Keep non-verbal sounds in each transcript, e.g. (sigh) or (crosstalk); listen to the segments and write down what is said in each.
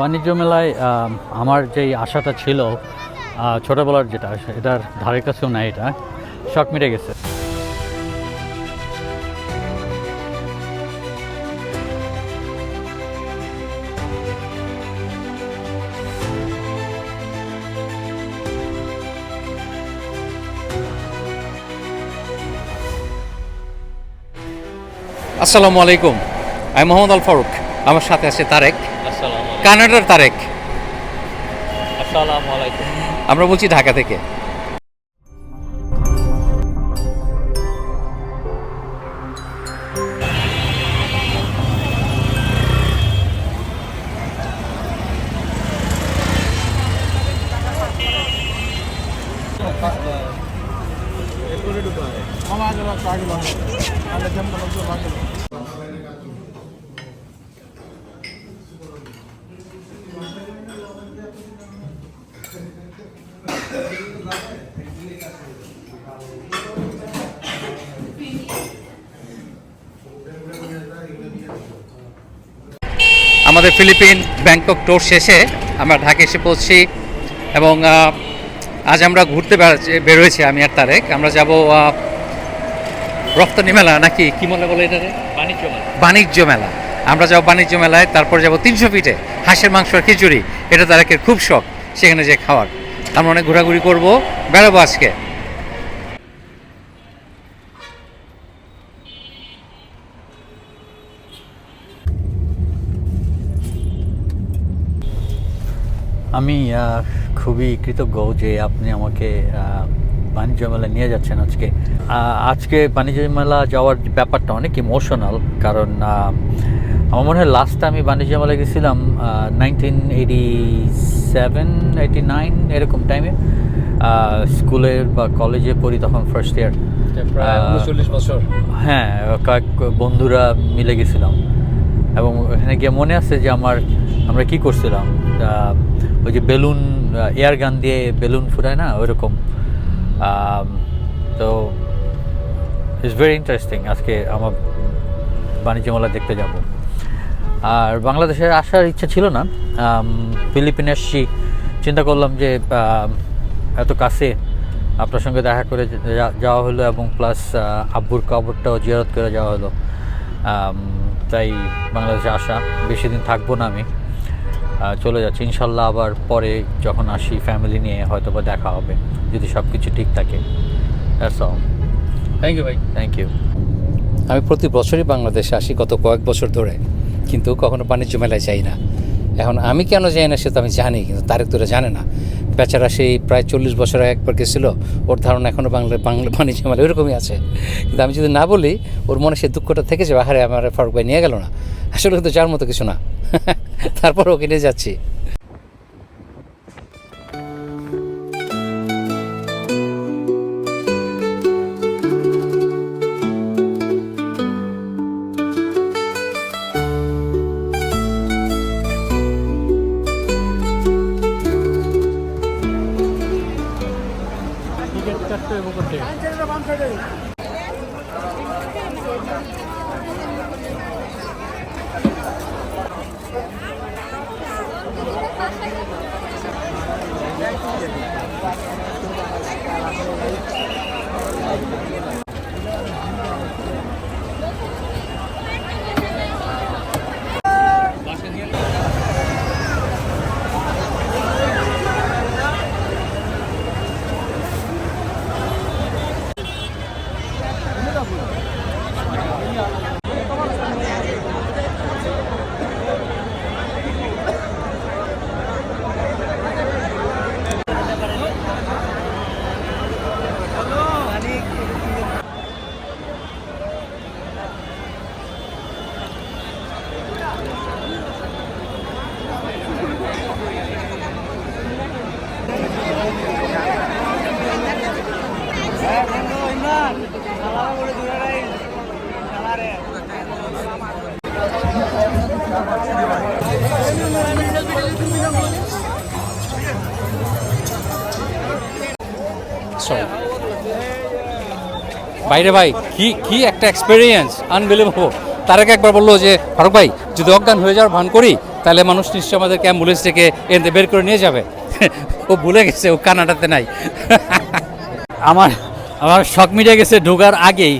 বাণিজ্য মেলায় আমার যেই আশাটা ছিল ছোটবেলার যেটা, এটার ধারে কাছেও নাই এটা, শখ মিটে গেছে। আসসালামু আলাইকুম। আমি মোহাম্মদ আল ফারুক। আমার সাথে আছে তারেক। কানাডার তারেক। আসসালামু আলাইকুম। আমরা বলছি ঢাকা থেকে। আমাদের ফিলিপিন ব্যাংকক টোর শেষে আমরা ঢাকা এসে পৌঁছি এবং আজ আমরা ঘুরতে বেরোয়েছি আমি আর তারেক। আমরা যাব আহ, রপ্তানি মেলা নাকি? কি মনে বলে এটা বাণিজ্য মেলা। বাণিজ্য মেলা। আমরা যাব বাণিজ্য মেলায় তারপর যাব তিনশো ফিটে হাঁসের মাংস আর খিচুড়ি। এটা তারেকের খুব শখ সেখানে যে খাওয়ার। আমরা অনেক ঘোরাঘুরি করব বেড়াবো আজকে। আমি খুবই কৃতজ্ঞ যে আপনি আমাকে বাণিজ্য মেলায় নিয়ে যাচ্ছেন আজকে। আজকে বাণিজ্য মেলা যাওয়ার ব্যাপারটা অনেক ইমোশনাল কারণ আমার মনে হয় লাস্ট আমি বাণিজ্য মেলায় গেছিলাম nineteen eighty seven eighty nine এরকম টাইমে স্কুলে বা কলেজে পড়ি তখন ফার্স্ট ইয়ার প্রায় আহ, 39 বছর। হ্যাঁ কয়েক বন্ধুরা মিলে গেছিলাম। এবং এখানে গিয়ে মনে আছে যে আমার আমরা কি করছিলাম? ওই যে বেলুন এয়ার গান দিয়ে বেলুন ফুটায় না, ওইরকম। তো ইটস ভেরি ইন্টারেস্টিং আজকে আমার বাণিজ্য মেলা দেখতে যাব। আর বাংলাদেশে আসার ইচ্ছা ছিল না। ফিলিপিনে আসছি চিন্তা করলাম যে এত কাছে আপনার সঙ্গে দেখা করে যাওয়া হলো এবং প্লাস আব্বুর কবরটাও জিয়ারত করে যাওয়া হলো। তাই বাংলাদেশে আসা। বেশি দিন থাকব না আমি। চলে যাচ্ছি। ইনশাল্লাহ আবার পরে যখন আসি ফ্যামিলি নিয়ে হয়তো বা দেখা হবে যদি সব কিছু ঠিক থাকে। দ্যাটস অল থ্যাংক ইউ ভাই। থ্যাংক ইউ আমি প্রতি বছরই বাংলাদেশে আসি গত কয়েক বছর ধরে কিন্তু কখনো বাণিজ্য মেলায় যাই না। এখন আমি কেন যাই না সে তো আমি জানি কিন্তু তারেক তোরা জানে না। বেচারা সেই প্রায় চল্লিশ বছর আগে একবার গেছিল ওর ধারণা এখনও বাংলা বাংলা বাণিজ্য মেলা ওইরকমই আছে। কিন্তু আমি যদি না বলি ওর মনে সেই দুঃখটা থেকে যাবে আরে আমার ফারুক ভাই নিয়ে গেল না। আসলে তো যার মতো কিছু না। তারপর ওকে নিয়ে যাচ্ছি। বাইরে ভাই কি কি একটা এক্সপিরিয়েন্স আনবিলিভেবল তার আগে একবার বলল যে ফারুক ভাই যদি অজ্ঞান হয়ে যাওয়ার ভান করি তাহলে মানুষ নিশ্চয় আমাদেরকে অ্যাম্বুলেন্স থেকে এনতে বের করে নিয়ে যাবে। ও ভুলে গেছে ও কানাডাতে নাই। আমার আমার শখ মিটে গেছে ঢোকার আগেই।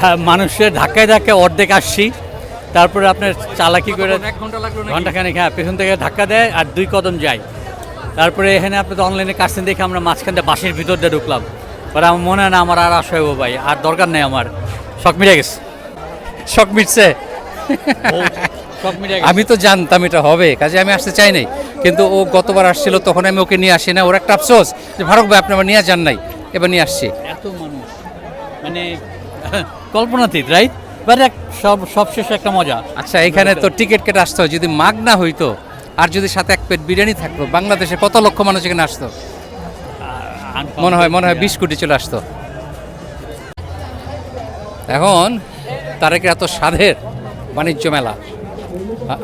হ্যাঁ, মানুষের ধাক্কায় ধাক্কায় অর্ধেক আসছি। তারপরে আপনার চালাকি করে এক ঘণ্টা লাগল ঘন্টাখানেক হ্যাঁ পেছন থেকে ধাক্কা দেয় আর দুই কদম যায়। তারপরে এখানে আপনি তো অনলাইনে কাটছেন দেখে আমরা মাঝখান দিয়ে বাসের ভিতর দিয়ে ঢুকলাম। পরে আমার মনে হয় না আমার আর আসা হইব ভাই আর দরকার নেই আমার। শখ মিটে গেছে। শখ মিটছে। আমি তো জানতাম এটা হবে কাজে আমি আসতে চাই নাই। কিন্তু ও গতবার আসছিল তখন আমি ওকে নিয়ে আসি না। ওর একটা আফসোস যে ফারুক ভাই আপনি আমার নিয়ে যান নাই। এবার নিয়ে আসছি। এত মানুষ। মানে কল্পনাতীত রাইট বাট সব সবশেষে একটা মজা। আচ্ছা এখানে তো টিকিট কেটে আসতে হয়। যদি মাগ না হইতো আর যদি সাথে এক প্লেট বিরিয়ানি থাকতো বাংলাদেশে কত লক্ষ মানুষ এখানে আসতো? মনে হয় মনে হয় বিশ কোটি চলে আসতো। এখন তারেকের এত স্বাদের বাণিজ্য মেলা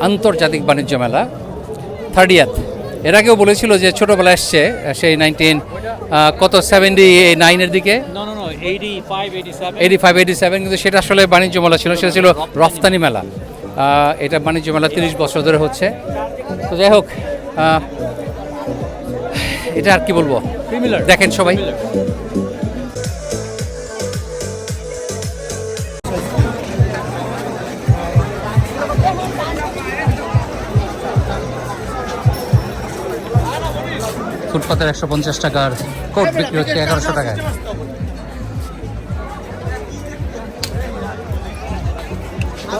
আন্তর্জাতিক বাণিজ্য মেলা থার্ড ইয়ার এর আগেও বলেছিল যে ছোটোবেলা এসছে সেই নাইনটিন কত সেভেন্টি নাইনের দিকে এইটি ফাইভ এইটি সেভেন কিন্তু সেটা আসলে বাণিজ্য মেলা ছিল সেটা ছিল রফতানি মেলা। এটা বাণিজ্য মেলা তিরিশ বছর ধরে হচ্ছে। তো যাই হোক এটা আর কি বলব? দেখেন সবাই। ফুটপাতের একশো পঞ্চাশ টাকার কোট বিক্রি হচ্ছে এগারোশো টাকায়।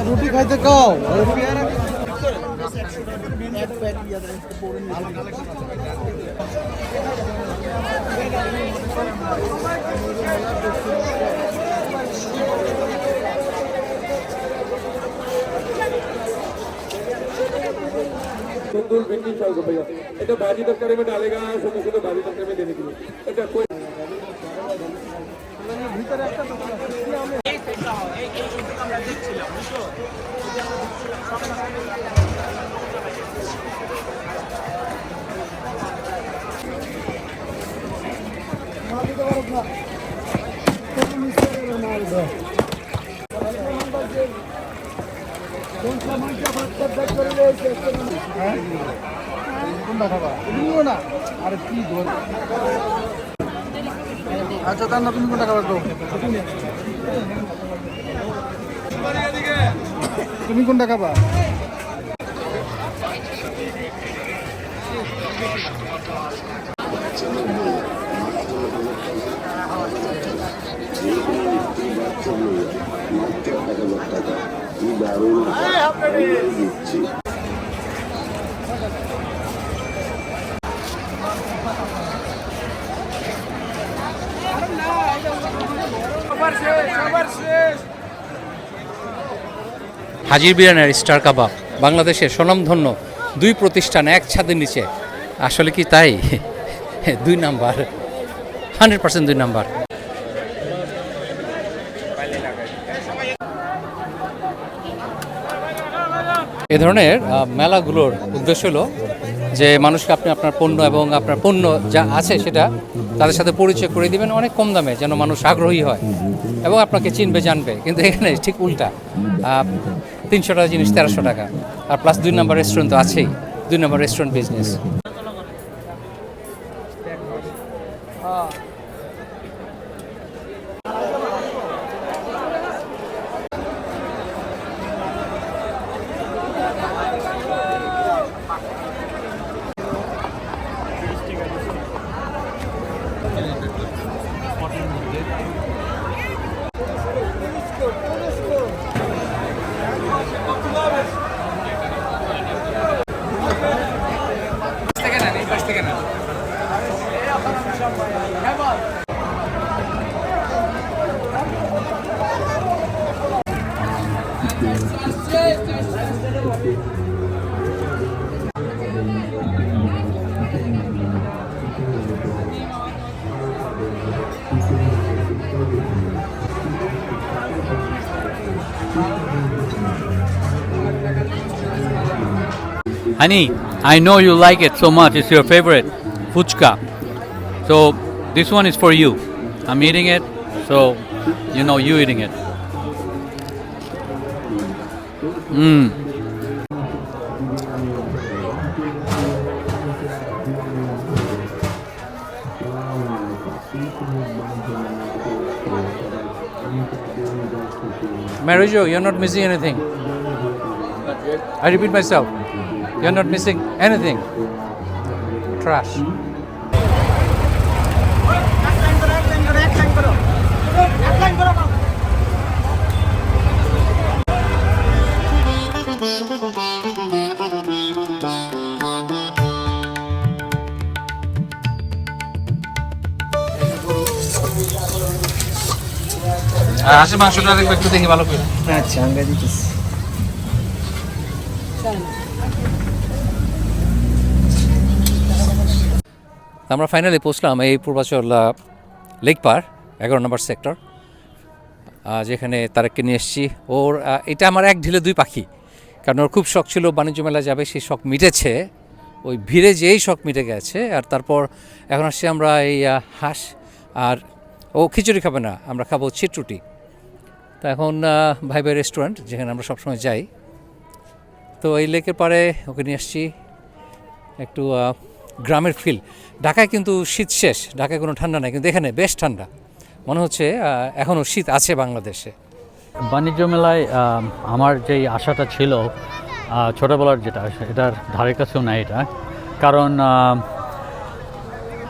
রুটি খাইতে কও? तंदूर भिंडी सौ रुपया এটা भाजी तरकारी में डालेगा सुनो सुनो भाजी तरकारी में देने के लिए এটা कोई না আরে কি আচ্ছা তার না তুমি কোনটা খাবার দাও তুমি কোনটা খাবা? হাজির বিরিয়ানির স্টার কাবাব, বাংলাদেশের স্বনামধন্য দুই প্রতিষ্ঠান এক ছাদের নিচে। আসলে কি তাই? (laughs) দুই নাম্বার। হান্ড্রেড পার্সেন্ট দুই নাম্বার। এ ধরনের মেলাগুলোর উদ্দেশ্য হলো যে মানুষকে আপনি আপনার পণ্য এবং আপনার পণ্য যা আছে সেটা তাদের সাথে পরিচয় করে দিবেন অনেক কম দামে যেন মানুষ আগ্রহী হয় এবং আপনাকে চিনবে, জানবে। কিন্তু এখানে ঠিক উল্টা। তিনশো টাকা জিনিস, তেরোশো টাকা। আর প্লাস দুই নম্বর রেস্টুরেন্ট তো আছেই। দুই number restaurant business Honey, I know you like it so much. It's your favorite, fuchka. So this one is for you. I'm eating it, so you know you eating it. Mmm. Marijo, you're not missing anything. I repeat myself. You're not missing anything. Trash. আর হাঁসের মাংসটা দেখবে একটু দেখি ভালো করে আচ্ছা আমরা দিতেছি আমরা ফাইনালি পৌঁছলাম এই পূর্বাচল লেক পার এগারো নম্বর সেক্টর যেখানে তারেককে নিয়ে এসেছি। ওর এটা আমার এক ঢিলে দুই পাখি, কারণ ওর খুব শখ ছিল বাণিজ্য মেলা যাবে, সেই শখ মিটেছে। ওই ভিড়ে যেই শখ মিটে গেছে, আর তারপর এখন আসছি আমরা এই হাঁস, আর ও খিচুড়ি খাবে না, আমরা খাব ছিটরুটি। তো এখন ভাই ভাই রেস্টুরেন্ট যেখানে আমরা সবসময় যাই। তো এই লেকের পাড়ে ওকে নিয়ে আসছি, একটু গ্রামের ফিল ঢাকায় কিন্তু শীত শেষ, ঢাকায় কোনো ঠান্ডা নাই, কিন্তু এখানে বেশ ঠান্ডা। মনে হচ্ছে এখনও শীত আছে বাংলাদেশে। বাণিজ্য মেলায় আমার যেই আশাটা ছিল ছোটবেলার যেটা, এটার ধারে কাছেও নাই এটা। কারণ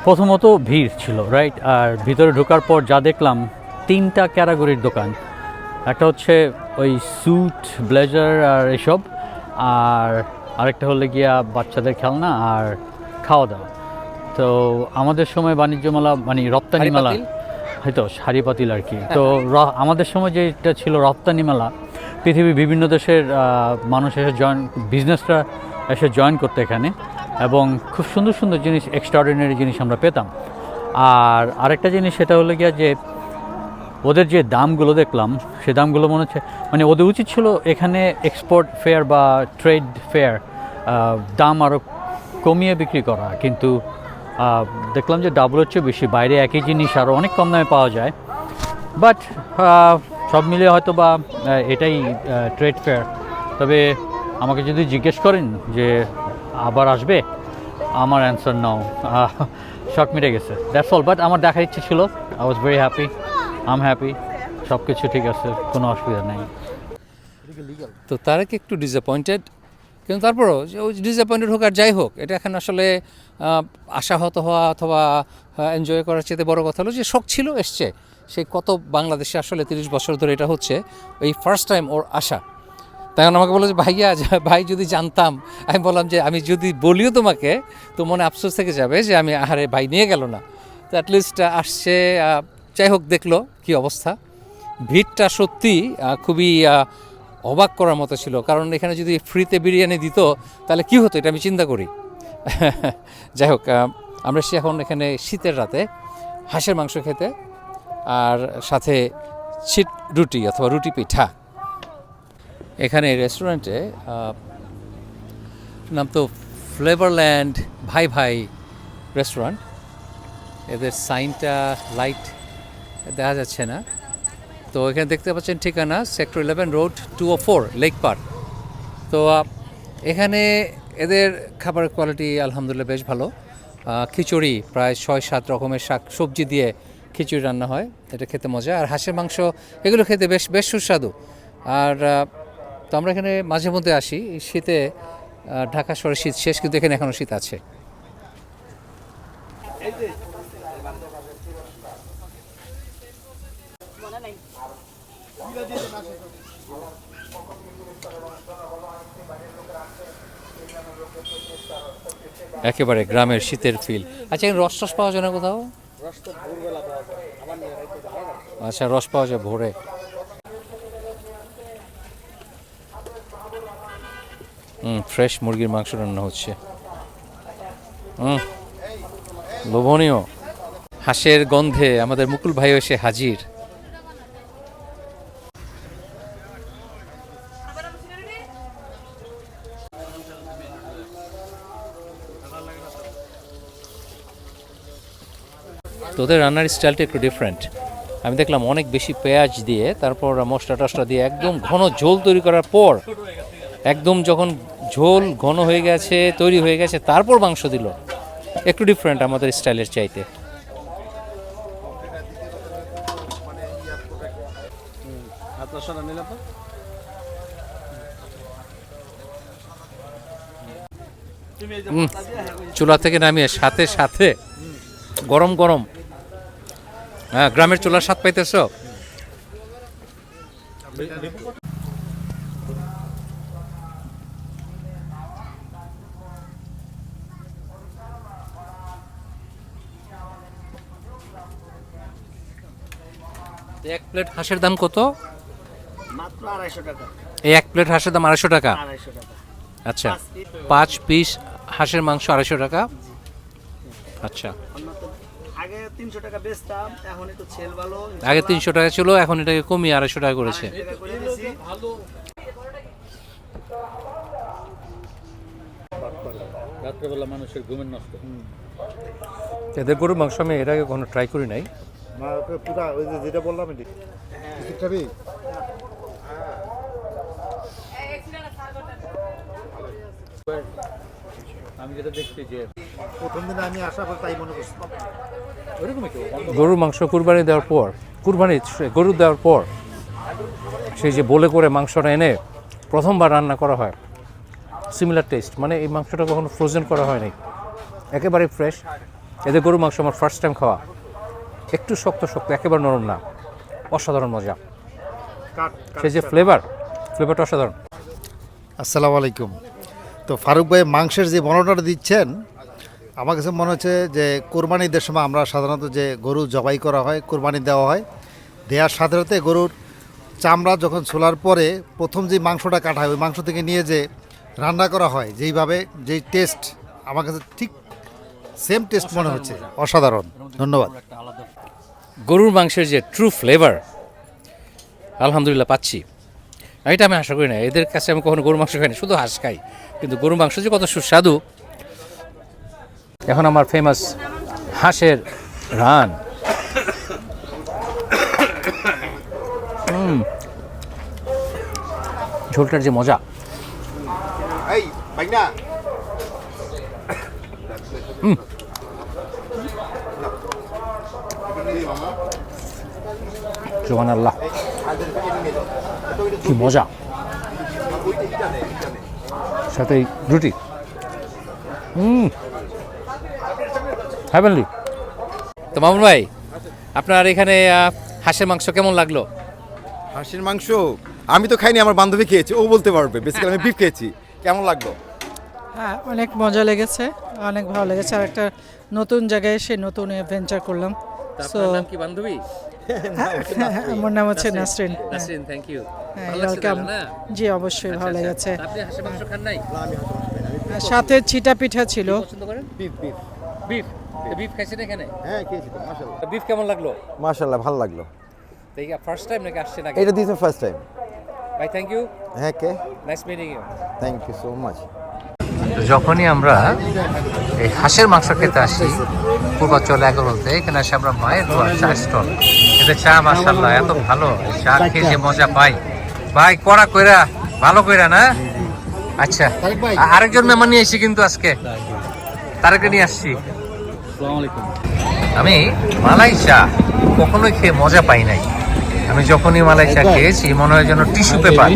প্রথমত ভিড় ছিল রাইট আর ভিতরে ঢোকার পর যা দেখলাম, তিনটা ক্যাটাগরির দোকান। একটা হচ্ছে ওই স্যুট ব্লেজার আর এসব, আর আরেকটা হলে গিয়া বাচ্চাদের খেলনা, আর খাওয়া দাওয়া। তো আমাদের সময় বাণিজ্য মেলা মানে রপ্তানি মেলা হয়তো শাড়ি পাতিল আর কি। তো আমাদের সময় যেটা ছিল রপ্তানি মেলা পৃথিবীর বিভিন্ন দেশের মানুষ এসে জয়েন বিজনেসরা এসে জয়েন করতে এখানে এবং খুব সুন্দর সুন্দর জিনিস এক্সট্রাঅর্ডিনারি জিনিস আমরা পেতাম। আর আরেকটা জিনিস সেটা হলো গিয়া যে ওদের যে দামগুলো দেখলাম সে দামগুলো মনে হচ্ছে মানে ওদের উচিত ছিল এখানে এক্সপোর্ট ফেয়ার বা ট্রেড ফেয়ার দাম আরও কমিয়ে বিক্রি করা, কিন্তু দেখলাম যে ডাবলের চেয়ে বেশি, বাইরে একই জিনিস আরও অনেক কম দামে পাওয়া যায়। বাট সব মিলিয়ে হয়তো বা এটাই ট্রেড ফেয়ার তবে আমাকে যদি জিজ্ঞেস করেন যে, আবার আসবে? আমার অ্যান্সার নাও শখ মিটে গেছে। দ্যাটস অল বাট আমার দেখার ইচ্ছে ছিল। I was very happy I am happy সব কিছু ঠিক আছে, কোনো অসুবিধা নেই। তো তারা কি একটু ডিসঅ্যাপয়েন্টেড কিন্তু তারপরও ডিসঅ্যাপয়েন্টেড হোক আর যাই হোক, এটা এখন আসলে আশাহত হওয়া অথবা এনজয় করার চেয়ে বড় কথা হলো যে শখ ছিল, এসছে। সে কত বাংলাদেশে আসলে তিরিশ বছর ধরে এটা হচ্ছে, এই ফার্স্ট টাইম ওর আশা। তখন আমাকে বলল যে, ভাইয়া ভাই যদি জানতাম, আমি বললাম যে, আমি যদি বলিও তোমাকে, তো মনে আফসোস থেকে যাবে যে আমি আহারে ভাই নিয়ে গেল না। তো অ্যাটলিস্ট আসছে যাই হোক দেখল কি অবস্থা। ভিড়টা সত্যি খুবই অবাক করার মতো ছিল। কারণ এখানে যদি ফ্রিতে বিরিয়ানি দিত, তাহলে কি হতো? এটা আমি চিন্তা করি। (laughs) যাই হোক আমরা সে এখন এখানে শীতের রাতে হাঁসের মাংস খেতে আর সাথে ছিট রুটি অথবা রুটি পিঠা। এখানে রেস্টুরেন্টে নাম তো ফ্লেভারল্যান্ড ভাই ভাই রেস্টুরেন্ট এদের সাইনটা লাইট দেখা যাচ্ছে না। তো এখানে দেখতে পাচ্ছেন ঠিকানা সেক্টর ইলেভেন রোড টু ও ফোর লেক পার্ক তো এখানে এদের খাবারের কোয়ালিটি আলহামদুলিল্লাহ বেশ ভালো। খিচুড়ি প্রায় ছয় সাত রকমের শাক, সবজি দিয়ে খিচুড়ি রান্না হয়। এটা খেতে মজা। আর হাঁসের মাংস, এগুলো খেতে বেশ বেশ সুস্বাদু। আর তো আমরা এখানে মাঝে মধ্যে আসি। শীতে ঢাকা শহরে শীত শেষ, কিন্তু এখানে এখনও শীত আছে। একেবারে গ্রামের শীতের ফিল আচ্ছা এখানে রস টস পাওয়া যায় না কোথাও? আচ্ছা রস পাওয়া যায় ভোরে। হুম ফ্রেশ মুরগির মাংস রান্না হচ্ছে। হুম লোভনীয়। হাঁসের গন্ধে আমাদের মুকুল ভাই এসে হাজির। তো ওদের রান্নার স্টাইলটা একটু ডিফারেন্ট আমি দেখলাম অনেক বেশি পেঁয়াজ দিয়ে, তারপর মশলা টসলা দিয়ে একদম ঘন ঝোল তৈরি করার পর, একদম যখন ঝোল ঘন হয়ে গেছে, তৈরি হয়ে গেছে, তারপর মাংস দিল। একটু ডিফারেন্ট আমাদের স্টাইলের চাইতে। চুলা থেকে নামিয়ে সাথে সাথে গরম গরম হ্যাঁ গ্রামের চুলার স্বাদ পাইতেছ? এক প্লেট হাঁসের দাম কত? মাত্র আড়াইশো টাকা। এই এক প্লেট হাঁসের দাম আড়াইশো টাকা? আচ্ছা পাঁচ পিস হাঁসের মাংস আড়াইশো টাকা। আচ্ছা। তিনশো টাকা বেচতাম এখন একটু ছেল ভালো। আগে তিনশো টাকা ছিল এখন এটাকে কমিয়ে আড়াইশো টাকা করেছে। রাত্রেবেলা মানুষের ঘুমের নষ্ট। এদের গরুর মাংস আমি এর আগে কখনো ট্রাই করি নাই। পুরা ওই যে যেটা বললাম এটি। আমি যেটা দেখছি যে প্রথম দিনে আমি আসার পর তাই মনে করছি। গরুর মাংস কুরবানি দেওয়ার পর কুরবানি গরু দেওয়ার পর সেই যে বলে করে মাংসটা এনে প্রথমবার রান্না করা হয়। সিমিলার টেস্ট মানে এই মাংসটা কখনো ফ্রোজেন করা হয়নি। একেবারে ফ্রেশ এদের গরুর মাংস আমার ফার্স্ট টাইম খাওয়া। একটু শক্ত শক্ত একেবারে নরম না। অসাধারণ মজা। সেই যে ফ্লেভার ফ্লেভারটা অসাধারণ। আসসালামু আলাইকুম। তো ফারুক ভাই মাংসের যে বর্ণনাটা দিচ্ছেন আমার কাছে মনে হচ্ছে যে কোরবানি ঈদের সময় আমরা সাধারণত যে গরু জবাই করা হয় কোরবানি দেওয়া হয় দেওয়ার সাথে সাথে গরুর চামড়া যখন ছোলার পরে প্রথম যে মাংসটা কাটা হয় ওই মাংস থেকে নিয়ে যে রান্না করা হয় যেইভাবে যেই টেস্ট আমার কাছে ঠিক সেম টেস্ট মনে হচ্ছে। অসাধারণ। ধন্যবাদ। গরুর মাংসের যে ট্রু ফ্লেভার আলহামদুলিল্লাহ পাচ্ছি। এটা আমি আশা করি না এদের কাছে আমি কখনো গরুর মাংস খাইনি শুধু হাঁস খাই। কিন্তু গরুর মাংস যে কত সুস্বাদু এখন আমার ফেমাস হাঁসের রান। ঝোলটার যে মজা। জোহান আল্লাহ কি মজা। সাথে রুটি। হুম। হ্যাভেনলি তো মামুন ভাই আপনার এখানে হাঁসের মাংস কেমন লাগল? হাঁসের মাংস? আমি তো খাইনি আমার বান্ধবী খেয়েছে ও বলতে পারবে। বেসিক্যালি আমি বিফ খেয়েছি। কেমন লাগল? হ্যাঁ অনেক মজা লেগেছে অনেক ভালো লেগেছে। আর একটা নতুন জায়গায় এসে নতুন অ্যাডভেঞ্চার করলাম। সো নাম কি বান্ধবী? আমার নাম হচ্ছে নাসরিন। হ্যাঁ, নাসরিন থ্যাংক ইউ হ্যাঁ ওয়েলকাম জি অবশ্যই ভালো লেগেছে। আপনি হাঁসের মাংস খান নাই? আর সাথে চিটা পিঠা ছিল। পছন্দ করেন? বিফ বিফ বিফ বিফ খাইছেন এখানে? হ্যাঁ খেয়েছি তো মাশাআল্লাহ। বিফ কেমন লাগল? মাশাআল্লাহ ভালো লাগল। তাই ফার্স্ট টাইম নাকি আসছেন আগে? এটা দিস ফার্স্ট টাইম ভাই থ্যাংক ইউ হ্যাঁ কে? Nice meeting you thank you so much যখনই আমরা এই হাঁসের মাংস খেতে আসি পূর্বাঞ্চল এগারোতে এখানে আসে আমরা মায়ের দোয়া চা স্টল। এতে চা মাসাল্লাহ এত ভালো। চা খেয়ে যে মজা পাই। ভাই কড়া কইরা ভালো কইরা না? আচ্ছা আরেকজন মেহমান নিয়ে এসেছি কিন্তু আজকে। তারকে নিয়ে আসছি। আমি মালাই চা কখনোই খেয়ে মজা পাই নাই। আমি যখনই মালাই চা খেয়েছি মনে হয় যেন tissue paper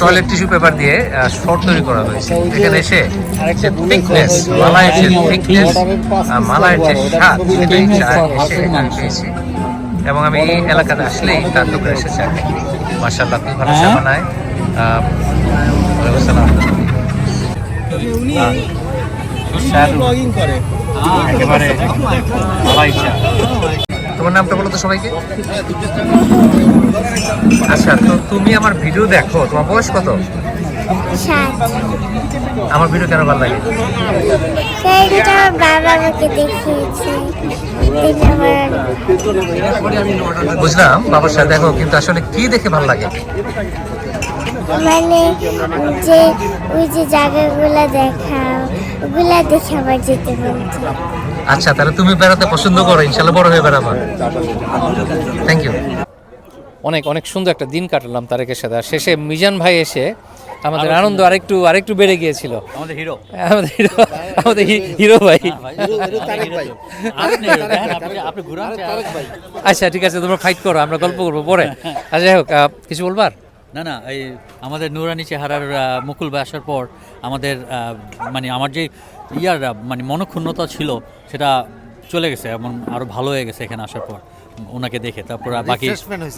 toilet tissue paper দিয়ে শর্ট তৈরি করা হয়েছে। এখানে এসে যে থিকনেস মালাইয়ের যে থিকনেস মালাইয়ের যে স্বাদ সেটাই চা এসে এখানে পেয়েছি এবং আমি এই এলাকাতে আসলেই তার দোকানে এসে চা খাই। মার্শাল্লাহ খুব ভালো চা বানায় আহ, ওয়ালাইকুম আসসালাম। একেবারে তোমার নামটা বলো তো সবাইকে। আচ্ছা তো তুমি আমার ভিডিও দেখো তোমার বয়স কত? আমার ভিডিও কেন ভালো লাগে? বুঝলাম বাবার সাথে দেখো কিন্তু আসলে কি দেখে ভালো লাগে? মানে যে ওই যে জায়গাগুলো দেখা ওগুলা দেখে আমার যেতে বলছে। আচ্ছা তাহলে তুমি বেড়াতে পছন্দ করো ইনশাল্লাহ বড় হয়ে বেড়াবা। থ্যাংক ইউ অনেক অনেক সুন্দর একটা দিন কাটালাম তারেকের সাথে। আর শেষে মিজান ভাই এসে আমাদের আনন্দ আরেকটু আরেকটু বেড়ে গিয়েছিল। আমাদের হিরো। আমাদের হিরো আমাদের হিরো ভাই। আচ্ছা ঠিক আছে তোমরা ফাইট করো আমরা গল্প করব পরে। আচ্ছা যাই হোক কিছু বলবার? না না এই আমাদের নুরানি চেহারার মুকুল ভাই আসার পর আমাদের মানে আমার যে ইয়ার মানে মনক্ষুণ্ণতা ছিল সেটা চলে গেছে এমন আরও ভালো হয়ে গেছে এখানে আসার পর ওনাকে দেখে। তারপর বাকি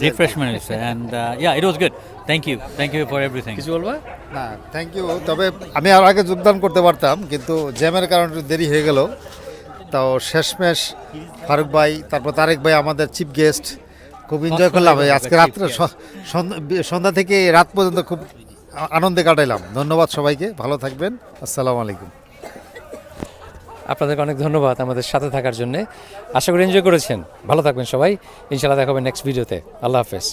রিফ্রেশমেন্ট হয়েছে। And yeah it was good thank you thank you for everything কিছু বলবা? না থ্যাংক ইউ তবে আমি আর আগে যোগদান করতে পারতাম কিন্তু জ্যামের কারণে একটু দেরি হয়ে গেল। তাও শেষমেশ ফারুক ভাই তারপর তারেক ভাই আমাদের চিফ গেস্ট খুব এনজয় করলাম। আজকে রাত্রে সন্ধ্যা সন্ধ্যা থেকে রাত পর্যন্ত খুব আনন্দে কাটাইলাম। ধন্যবাদ সবাইকে ভালো থাকবেন। আসসালামু আলাইকুম। আপনাদেরকে অনেক ধন্যবাদ আমাদের সাথে থাকার জন্যে। আশা করি এনজয় করেছেন। ভালো থাকবেন সবাই। ইনশাল্লাহ দেখা হবে নেক্সট ভিডিওতে আল্লাহ হাফেজ।